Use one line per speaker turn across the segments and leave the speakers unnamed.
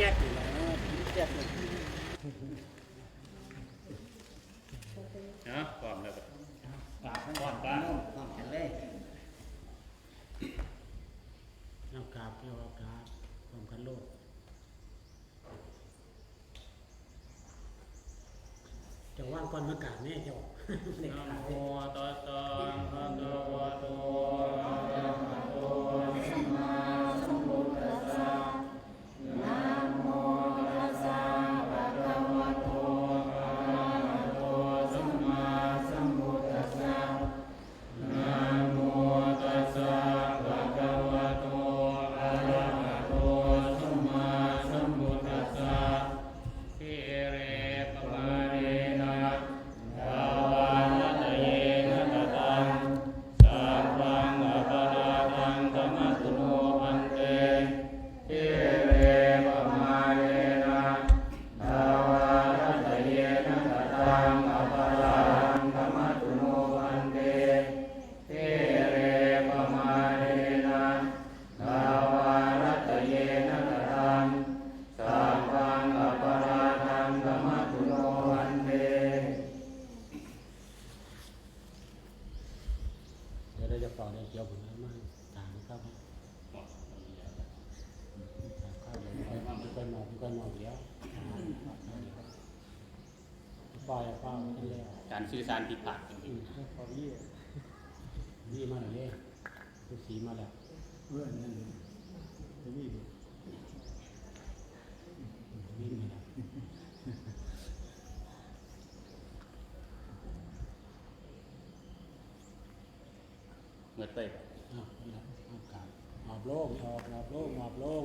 แก๊กอยู่แล้วแก๊กเลย
เนาะพร้อมแล้วก็
ปากมันก่อนป้าพร้อมกันเลยเอากราบเอากราบพร้อมกันโลดจะว่างก่อนมากราบแน่เจ้าเด็ก
นะ
กราบ
โมตัสสะภะคะวะโต ป
ล่อยปล่อยกันแล้ว
การสื่อสารผิดพลาดจริ
อื
ง
มพอดีดีมาเลยดูสีมาแล้ว
เพื่อนนั่นเลยจะมีดู
ดีมาแล้ว
ๆเหมือนไป
อ้าวนี่ละอากาศหอบโล่งออกหอบโล่งหอบโล่ง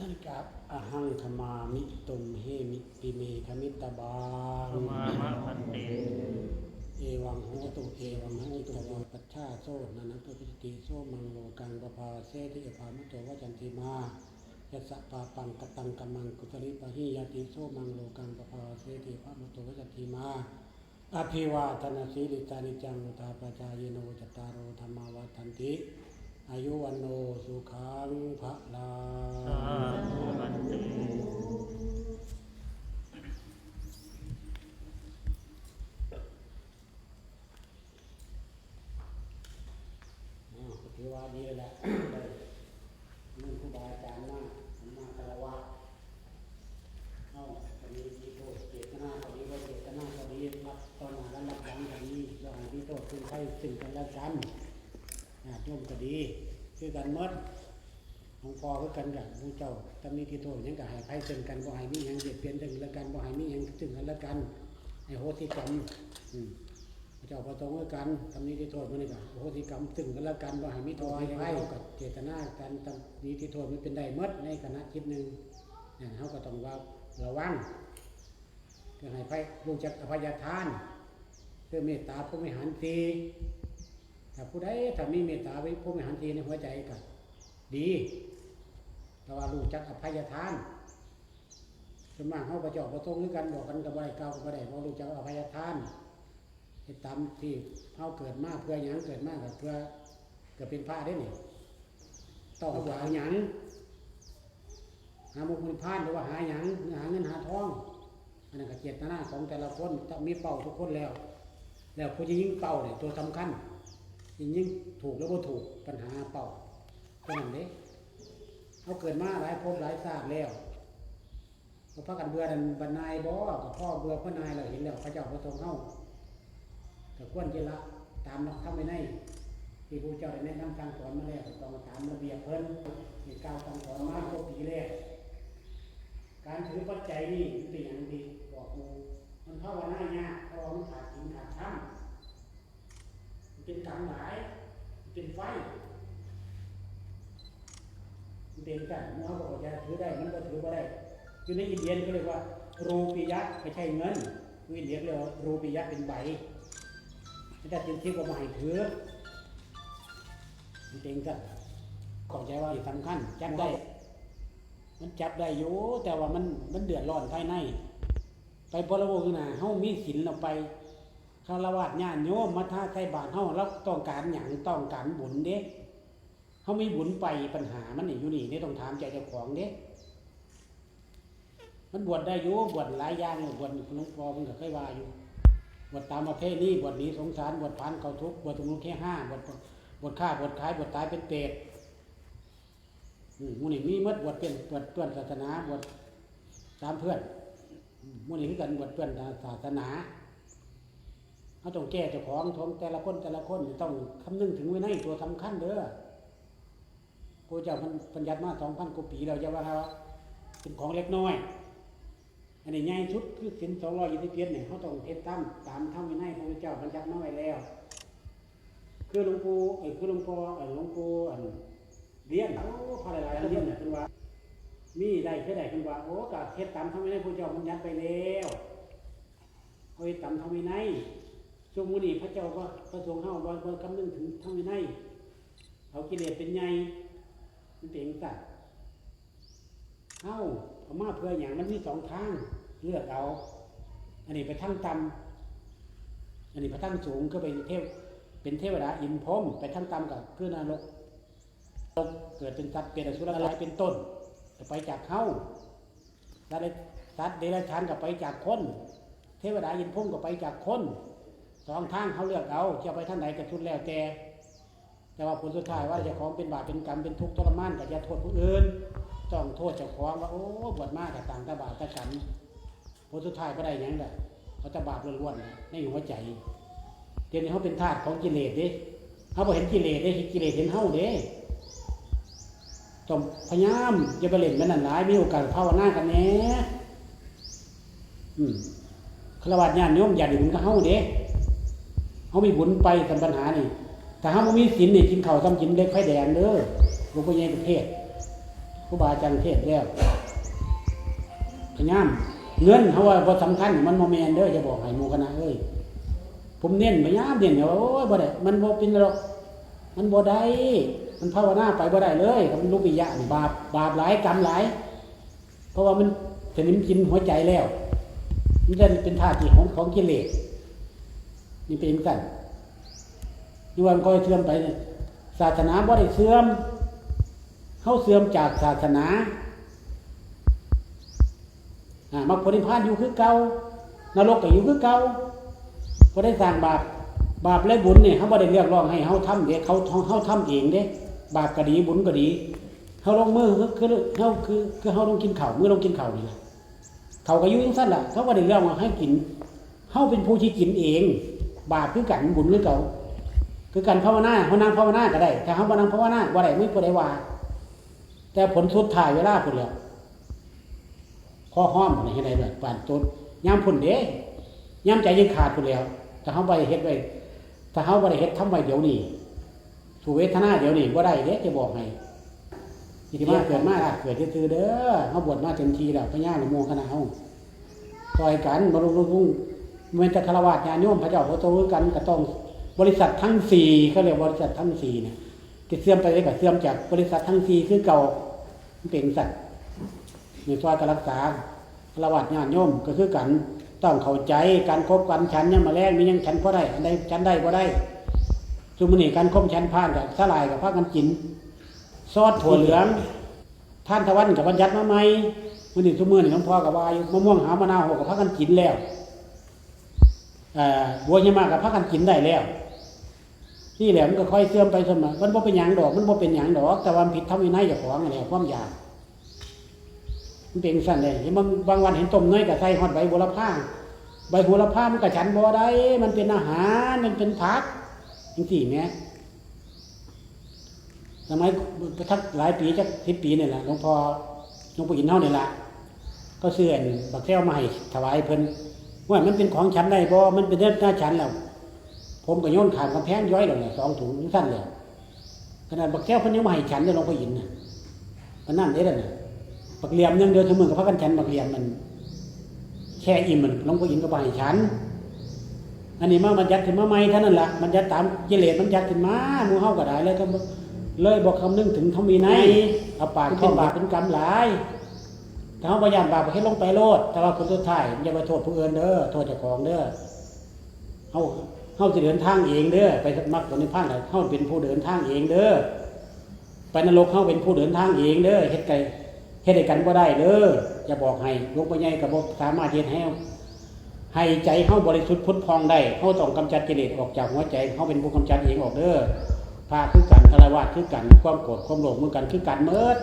นั่นกับอหังธมามิตุมเฮมิปิเมคมิตบา
ธรรมามะพันเต
เอวังโหตุเอวังโหตุวังปัจฉาโซนันทปิติโซมังโลกังปภาเสติอภามุตโตวจันติมายัสสะปาปังกตังกัมมังกุตลิปะหิยติโซมังโลกังปภาเสติภามุตโตวจันติมาอภิวาทนาสีลิตานิจังุตาปจายโนจตารโอธรรมาวัฏันติ อายุวันโนสุขังภะลา
สาธุพันเต
อ้าวก็ถือว่าดีแล้วแหละนั่นครูบาอาจารย์มากมากคารวะเอาตอนนี้มีโทษเจตนาพอดีว่าเจตนาพอดีรับตอนหน้าและรับหลังพอดีเราให้มีโทษคุณใครซึ่งกันและกัน ญาติโยมก็ดี คือกันมดหลวงพ่อคือกันกับผู้เจ้าตำหนิที่โทษยังก็ให้ไพ่ซึ่งกันบ่ให้มีหยังเบียดเบียนซึ่งกันและกันบ่ให้มียังซึ่งกันและกันให้โหสิกรรมพระเจ้าประสงค์กันทำนี้ที่โทษมันนี่ก็โอโหสิกรรมซึ่งกันและกันว่าให้มีทษให้ไพ่กับเจตนาการทำนี้ที่โทษมันเป็นได้มดในคณะคิดหนึ่งเนี่ยเขาก็ต้องว่าระวังเพื่อให้ไพ่รู้จักอภัยทานเพื่อเมตตาผู้มีหันตี ถ้าผู้ใดถ้ามีเมตตาไว้ผู้มีหันตีในหัวใจก็ดีแต่ว่ารู้จักอภัยทานส่วนมากเขาประจาะประสงด้วยกันบอกกันกับอะไรเก่ากับอะไรเพราะรู้จักอภัยทานเฮ็ดตามที่เฮาเกิดมาเพื่อหยังเกิดมาก็เพื่อเกิดเป็นพระได้หนี่ต้องหาหยังหามุขนิพานหรือว่าหาหยังหาเงินหาทองอันนั้นก็เจตนาของแต่ละคนมีเป้าทุกคนแล้ว แล้วผู้ที่ยิงเป้าเนี่ยตัวสำคัญ ยิงยิงถูกแล้วก็ถูกปัญหาเป้าเท่านั้นเด้เขาเกิดมาหลายภพหลายชาติแล้วก็พักกันเบื่อดันบรรนายบ่กับพ่อเบื่อพ่อนายเราเห็นแล้วพระเจ้าพระทรงเฮาก็ควรจะละตามหลักธรรมวินัยที่พระเจ้าได้แนะนำสั่งสอนมาแล้วต้องตามระเบียบเพิ่นที่กล่าวสั่งสอนมาครบปีแล้วการถือปัจจัยนี่เป็นอย่างดีบอกมูมันภาวนายากเพราะมันขาดศีลขาดธรรมมัน เป็นกรรมหลาย เป็นไฟเป็นกันมันเขาบอกจะถือได้มันก็ถือไม่ได้อยู่ในอินเดียเขาเรียกว่า รูปียะไม่ใช่เงินอินเดียเรียกว่ารูปียะเป็นใบไม่ได้เป็นที่ก็มาให้ถือเป็นกันเข้าใจว่าสำคัญจับได้ มันจับได้อยู่แต่ว่ามันมันเดือดร้อนภายใน ไปบริโภคนะเฮามีศีลเราไป คารวะญาติโยมมาท่าใส่บาตรเฮาเราต้องการหยังต้องการบุญเด้เฮามีบุญไปปัญหามันนี่อยู่นี่นี่ต้องถามใจเจ้าของเด้มันบวชได้อยู่บวชหลายอย่างบวชหลวงพ่อมันก็เคยว่าอยู่บวชตามประเภทนี้บวชนี้สงสารบวชผ่านเขาทุกบวชตรงนู้นแค่ห้าบวชบวชฆ่าบวชขายบวชตายเป็นเปรตอืมหมูนี่มีหมดบวชเป็นบวชเพื่อนศาสนาบวชตามเพื่อนมหมูนี่คือกันบวชเพื่อนศาสนา เขาต้องแก้เจ้าของทงแต่ละคนแต่ละคนต้องคำนึงถึงไว้ในตัวสำคัญเด้อพระเจ้ามันปัญญัติมาสองพันกว่าปีเราจะว่าเราเป็นของเล็กน้อย อันนี้ใหญ่สุดคือสินสองร้อยยี่สิบเจ็ดเนี่ยเขาต้องเฮ็ดตามตามธรรมวินัยพระเจ้าบัญญัติมาไว้แล้ว คือหลวงปู่เอ้คือหลวงพ่อเอ้หลวงปู่อันเรียนโอ้พระหลายๆเรียนเนี่ยคือว่า มีได้แคือได้คือว่าโอ้ก็เฮ็ดตามธรรมวินัยพระเจ้าบัญญัติไปแล้วเฮ็ดตามธรรมวินัย ช่วงมื้อนี้พระเจ้าก็พระสงฆ์เฮาบ่บ่คำนึงถึงธรรมวินัยเอากิเลสเป็นใหญ่มันเป็นจังซั่นเฮาเอามาเพื่อหยังมันมีสองทางเลือกเอา อันนี้ไปทางต่ำอันนี้ไปทางสูงก็เป็นเทพเป็นเทวดาอินพรมไปทั้งตามกับคือนรกนรกเกิดเป็นสัตว์เป็นอสุรกายเป็นต้นไปจากเขาสัตว์เดสัตว์เดรัจฉานก็ไปจากคน เทวดาอินพรมก็ไปจากคน องทางเขาเลือกเอาจะไปท่างไหนก็ทุนแล้วแต่ แต่ว่าผลสุดท้ายว่าจะของเป็นบาปเป็นกรรมเป็นทุกข์ทรมานก็จะโทษผู้อื่นต้องโทษเจ้าของว่าโอ้บวชมากกับต่างตาบาปตาฉันผลสุดท้ายก็ได้ยังไงเขาจะบาปล้วนๆในหัวใจเดี๋ยวนี้เขาเป็นทาสของกิเลสเด้เขาบอกเห็นกิเลสเด้กิเลสเห็นเฮาเด้ต้องพยายามอย่าไปเล่นมันนั่นหลายมีโอกาสภาวนากันแน่อืมฆราวาสญาติโยมอย่าดื่มกับเฮาเด้ เฮามีบุญไปสัมปัญหานี่แต่เฮาบ่มีศีลนี่กินข้าวซ้ำกินเล็กไฟแดงเด้อหลวงพ่อใหญ่ประเทศครูบาอาจารย์เทศแล้วพยายามเงินเขาว่าบ่สำคัญมันโมแมนเด้อจะบอกให้หมู่คณะเอ้ยผมเน้นพยายามเน้นเนี่ยว่าโอ้ยบ่ได้มันบ่เป็นหรอกมันบ่ได้มันภาวนาไปบ่ได้เลยมันลูกปิยะบาปบาปหลายกรรมหลายเพราะว่ามันสนิมกินหัวใจแล้วมันจะเป็นท่าทีของของกิเลส นี่เป็นกันนี่วันก็เสื่อมไปศาสนาบ่ได้เสื่อมเขาเสื่อมจากศาสนาอ่ามรรคผลนิพพานอยู่คือเก่านรกก็อยู่คือเก่าก็ได้สร้างบาปบาปและบุญเนี่ยเขาไม่ได้เรียกร้องให้เขาทำเด็กเขาเขาทำเองเด้บาปก็ดีบุญก็ดีเขาลงมือคือคือเขาคือคือเขาลงกินข้าวมือลงกินข้าวนี่แหละเขาก็ยุ่งสั้นล่ะเขาก็ได้เรียกว่าให้กินเขาเป็นผู้ที่กินเอง บาปคือกันบุญคือเก่าคือการภาวนาเขานั่งภาวนาก็ได้แต่เขาบ่นั่งภาวนาบ่ได้ไม่พอได้ว่า แต่ผลสุดท้ายเวลาพุ่นแล้วข้อห้อมอะไรให้ได้แบบปานต้นย่ำพุ่นเด้ย่ำใจยังขาดไปแล้วถ้าเขาไปเฮ็ดไว้ถ้าเขาไปเฮ็ดทำไว้เดี๋ยวนี้ถูกเวทนาเดี๋ยวนี้ว่าได้เด้จะบอกให้อิทธิมาเกิดมาละเกิดซื่อๆเด้อเขาบวชมาเต็มทีแล้วพญาหรือโมคณะเฮาซอยกันบรรลุรุ่ง เมื่อจะคารวะญาโยมพระเจ้าพระโตกันก็ต้องบริษัททั้งสี่เขาเรียกบริษัททั้งสี่เนี่ยที่เสื่อมไปเลยก็เสื่อมจากบริษัททั้งสี่คือเก่าเป็นสัตว์มีซอยการรักษาคารวะญาโยมก็คือกันต้องเข้าใจการคบกันฉันยังมาแรกมียังฉันพอได้อันใดฉันได้พอได้สุมนีการคบฉันพานกับสลายกับพากันกินซอสถั่วเหลืองท่านตะวันกับบัญญัติมาไหมมันนี่ทุกมือนี่น้องพ่อกับวายู่มะม่วงหามะนาวหกกับพากันกินแล้ว บัวยี่มากับพากันกินได้แล้วนี่แหละมันก็ค่อยเสื่อมไปเสมอมันบ่เป็นหยังดอก มันบ่เป็นหยังดอก แต่ว่ามันผิดทำวินัยเจ้าของอะไรความอยากมันเป็นสั่นเลยเห็นบางบางวันเห็นต้มเนยกับใส่หอดใบโหระพาใบโหระพามันกับฉันบ่ได้ มันเป็นอาหาร มันเป็นผักจริงๆเนี่ยสมัยทักหลายปีจักสิบปีนี่แหละหลวงพ่อหลวงปู่อินเท่านี่แหละก็เสื่อนบักแก้วมาให้ถวายเพิ่น ว่ามันเป็นของฉันได้บ่มันเป็นเรื่องหน้าฉันแล้วผมก็โยนขามกำแพงย้อยแล้วเนี่ยสองถุงสั้นเลยขนาดบักแก้วเพิ่นยังมาให้ฉันเลยหลวงพ่ออินน่ะมันนั่นได้แล้วเนี่ยบักเหลี่ยมยังเดินถึงมือกับพระกันฉันบักเหลี่ยมมัน แค่อิ่มมันหลวงพ่ออินก็ไปให้ฉันอันนี้มามันยัดขึ้นมาใหม่เท่านั้นแหละมันยัดตามกิเลสมันยัดขึ้นมาหมูเฮาก็ได้เลยก็บ่เลยบอกคำนึงถึงทมีในยเอาปากเป็นบาปเป็นกรรมหลาย ถ้าเฮาพยายามบาปก็ให้ลงไปโลด แต่ว่าคนสุดท้ายอย่าไปโทษผู้อื่นเด้อโทษเจ้าของเด้อเฮาเฮาสิเดินทางเองเด้อไปมรรคผลนิพพานน่ะเฮาเป็นผู้เดินทางเองเด้อไปนรกเฮาเป็นผู้เดินทางเองเด้อเฮ็ดไกเฮ็ดให้กันบ่ได้เด้อจะบอกให้ลวงพ่อใหญ่ก็บ่สามารถเฮ็ดให้ให้ใจเฮาบริสุทธิ์พุทธพองได้เฮาต้องกำจัดกิเลสออกจากหัวใจเฮาเป็นผู้กำจัดเองออกเด้อพาคือกันคารวะคือกันความโกรธความโลภเมือนกันคือกันเมิด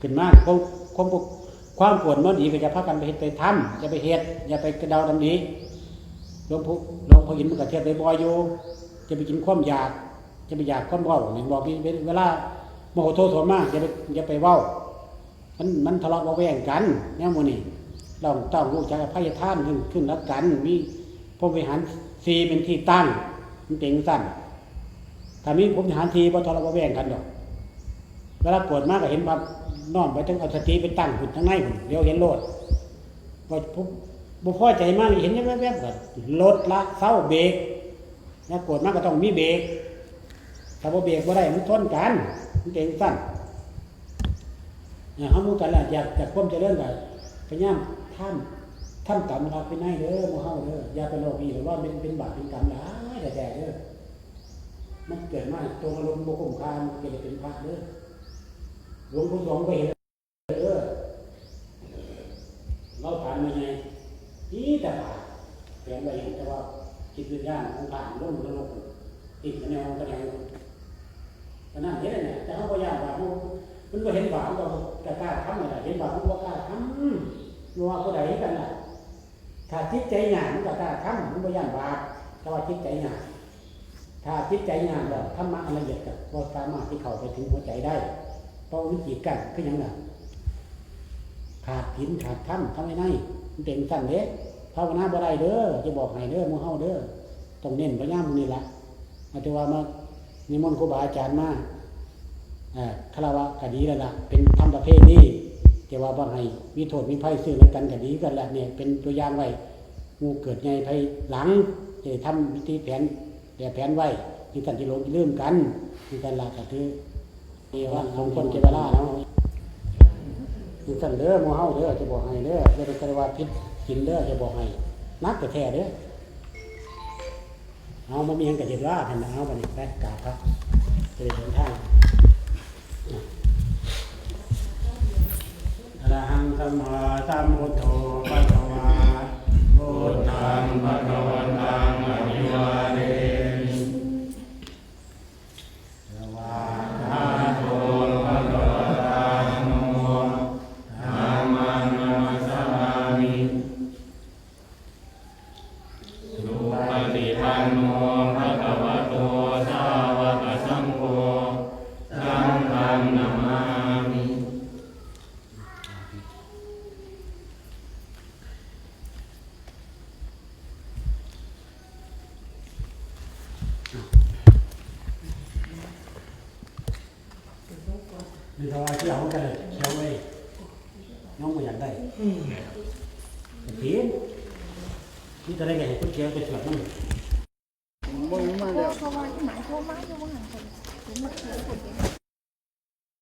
ขึ้นมาความความ ความโกรธมันดีก็จะพากันไปเฮ็ดไปทำอย่าไปเฮ็ดอย่าไปกระเดาดำดีหลวงพ่อหลวงพ่ออินมันก็เทศน์ไปบ่อยอยู่จะไปกินความอยาก จะไปอยากความเว้านี่บอกเวลาโมโหโทโสมากอย่าไปอย่าไปเว้ามันมันทะเลาะเบาแวงกันเนี่ยโมนี่เราต้องรู้จักอภัยทานขึ้นขึ้นรักกัน มีพรมวิหารสีเป็นที่ตั้งมันเป็นสั้นถ้ามีพรมวิหารทีพอทะเลาะเบาแวงกันดอกเวลาปวดมากก็เห็นภา น้อมไปทั้งเอาสติไปตั้งหุ่นทั้งในหุ่นเดี๋ยวเห็นโลดว่าปุ๊บบุพอใจมากเห็นยังแวบๆกันลดละเศร้าเบรกนี่ยปวดมากก็ต้องมีเบรกถ้าบ่เบรกบ่ได้มันทนกันมันเป็นสั้นเนี่ยเขารู้กันแหละอยากจากความเจริญแบบพยายามท่านท่านกรรมรับไปไหนเด้อโมเฮาเด้ออย่าไปโลภอีกหรือว่าเป็นเป็นบาปเป็นกรรมหลายแต่แต่เด้อมันเกิดมาตัวอารมณ์โมกุมคามเกิดเป็นพระเด้อ หลวงพ่อสองไปเห็นเด้อเราผ่านมาไงนี่แต่ผ่านเปลี่ยนไปเห็นแต่ว่าจิตวิญญาณของผ่านร่มระลกติดกันแนวกันแนวก็นั่นเห็นเนี่ยแต่เขาพยายามว่ามันก็เห็นบาปก็จะกล้าทำอะไรเห็นบาปมันก็กล้าทำนัวผู้ใดกันล่ะถ้าจิตใจหยาบมันก็กล้าทำมันก็ย่านบาปถ้าว่าจิตใจหยาบถ้าจิตใจหยาบแล้วธรรมะละเอียดก็สามารถที่เข้าไปถึงหัวใจได้ เพราะมันจีดกันคือหยังไงขาดหินขาดถ้ำทำไม่ได้มันเป็นสั้นเด้ภาวนาบ่ได้เด้อจะบอกให้เด้อมู่เฮาเด้อต้องเน้นพยายามนี่ละอาจจะว่ามานิมนต์ครูบาอาจารย์มาอ่าคารวะก็ดีแล้วล่ะเป็นธรรมประเภทนี้แต่ว่าบางให้มีโทษมีภัยซึ่งกันก็ดีกันแหละเนี่ยเป็นตัวอย่างไว้หมูเกิดไงภัยหลังจะทำวิธีแผนแต่แผนไว้ที่กันจะลงลืมกันที่กันละก็คือ นี่ว่าสมคนเจเวลาเนาะคือกันเด้อมูเฮาเด้อจะบอกให้เด้อจะเป็นคารวะพิษกินเด้อจะบอกให้นักกระแท้เด้อเอามามีหยังกระเจ็ดว่าทันนะเอาไปนี่ไปกราบครับจะได้เดินทางอรหังสัมมาสัมพุทโธพระวาพุทธังพระวันตัง เอากันเลยเขียวไว้น้องก็อยากได้ผีนี่จะได้ไงคุณเขียวไปสวดมัน
บ่รู้มา
เพราะ
แล้ว
เขาว่าหมายเขาว่าอยู่ว่าหันคนถึงมาเขียนคน